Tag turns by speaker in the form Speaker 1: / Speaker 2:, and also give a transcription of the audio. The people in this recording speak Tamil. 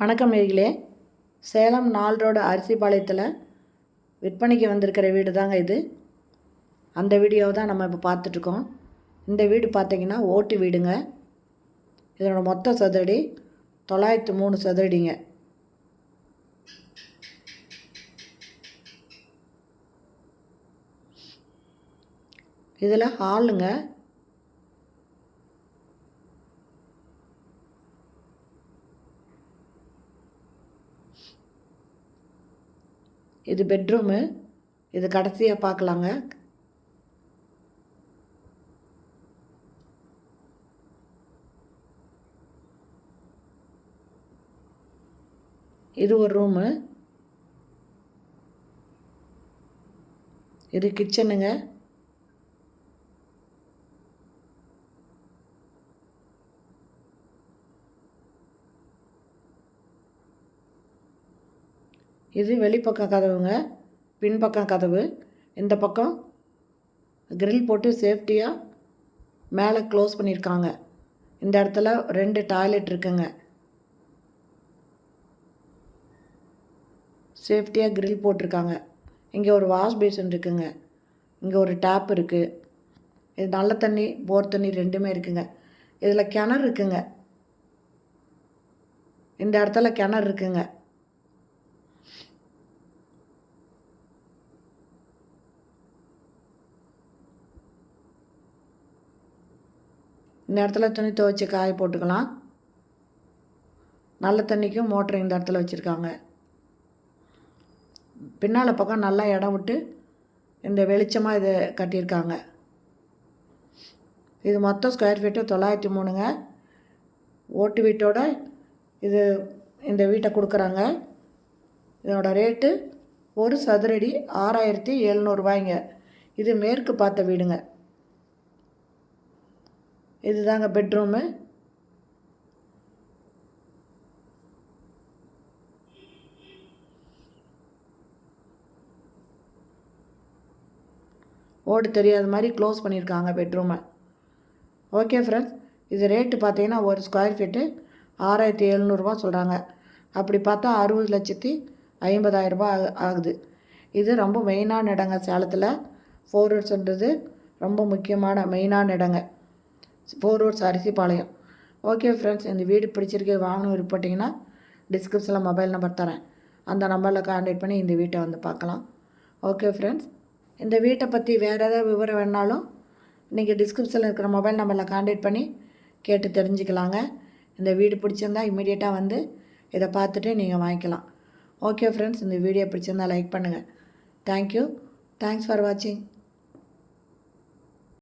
Speaker 1: வணக்கம் நேர்களே சேலம் நாள் ரோடு அரிசிபாளையத்தில் விற்பனைக்கு வந்திருக்கிற வீடு தாங்க இது. அந்த வீடியோவை தான் நம்ம இப்போ பார்த்துட்ருக்கோம். இந்த வீடு பார்த்தீங்கன்னா ஓட்டு வீடுங்க. இதனோட மொத்த சதுரடி தொள்ளாயிரத்து மூணு சதுரடிங்க. இதில் ஹாலுங்க. இது பெட்ரூமு இது கடைசியாக பார்க்கலாங்க இது ஒரு ரூமு இது கிச்சனுங்க இது வெளிப்பக்கம் கதவுங்க பின்பக்கம் கதவு. இந்த பக்கம் கிரில் போட்டு சேஃப்டியாக மேலே க்ளோஸ் பண்ணியிருக்காங்க இந்த இடத்துல ரெண்டு டாய்லெட் இருக்குங்க. சேஃப்டியாக கிரில் போட்டிருக்காங்க. இங்கே ஒரு வாஷ் பேசின் இருக்குங்க. இங்கே ஒரு டேப் இருக்குது இது நல்ல தண்ணி போர் தண்ணி ரெண்டுமே இருக்குங்க. இதில் கிணறு இருக்குங்க. இந்த இடத்துல கிணறு இருக்குங்க. இந்த இடத்துல துணி துவைச்சி காய போட்டுக்கலாம். நல்ல தண்ணிக்கும் மோட்ரு இந்த இடத்துல வச்சுருக்காங்க. பின்னால் பக்கம் நல்லா இடம் விட்டு இந்த வெளிச்சமாக இதை கட்டியிருக்காங்க. இது மொத்தம் ஸ்கொயர் ஃபீட்டு தொள்ளாயிரத்தி மூணுங்க. ஓட்டு வீட்டோட இது இந்த வீட்டை கொடுக்குறாங்க. இதனோட ரேட்டு ஒரு சதுரடி ஆறாயிரத்தி எழுநூறுபாய்ங்க. இது மேற்கு பார்த்த வீடுங்க. இதுதாங்க பெட்ரூமு ஓடு தெரியாத மாதிரி க்ளோஸ் பண்ணியிருக்காங்க பெட்ரூமை ஓகே ஃப்ரெண்ட்ஸ் இது ரேட்டு பார்த்தீங்கன்னா ஒரு ஸ்கொயர் ஃபீட்டு ஆறாயிரத்தி எழுநூறுபா சொல்கிறாங்க அப்படி பார்த்தா அறுபது லட்சத்தி ஐம்பதாயிரரூபா ஆகுது. இது ரொம்ப மெயினான இடங்க சேலத்தில். ஃபோர் ரோட்ஸ்ன்றது ரொம்ப முக்கியமான மெயினான இடங்க. Four roads Arisipalayam. Okay friends இந்த வீடு பிடிச்சிருக்கு வாங்கணும் விருப்பட்டிங்கன்னா டிஸ்கிரிப்ஷனில் மொபைல் நம்பர் தரேன். அந்த நம்பரில் கான்டாக்ட் பண்ணி இந்த வீட்டை வந்து பார்க்கலாம். ஓகே ஃப்ரெண்ட்ஸ் இந்த வீட்டை பற்றி வேறு ஏதாவது விவரம் வேணாலும் நீங்கள் டிஸ்கிரிப்ஷனில் இருக்கிற மொபைல் நம்பரில் கான்டாக்ட் பண்ணி கேட்டு தெரிஞ்சுக்கலாங்க. இந்த வீடு பிடிச்சிருந்தா இமீடியட்டாக வந்து இதை பார்த்துட்டு நீங்கள் வாங்கிக்கலாம். ஓகே ஃப்ரெண்ட்ஸ் இந்த வீடியோ பிடிச்சிருந்தா லைக் பண்ணுங்கள் தேங்க்யூ தேங்க்ஸ் ஃபார் வாட்சிங்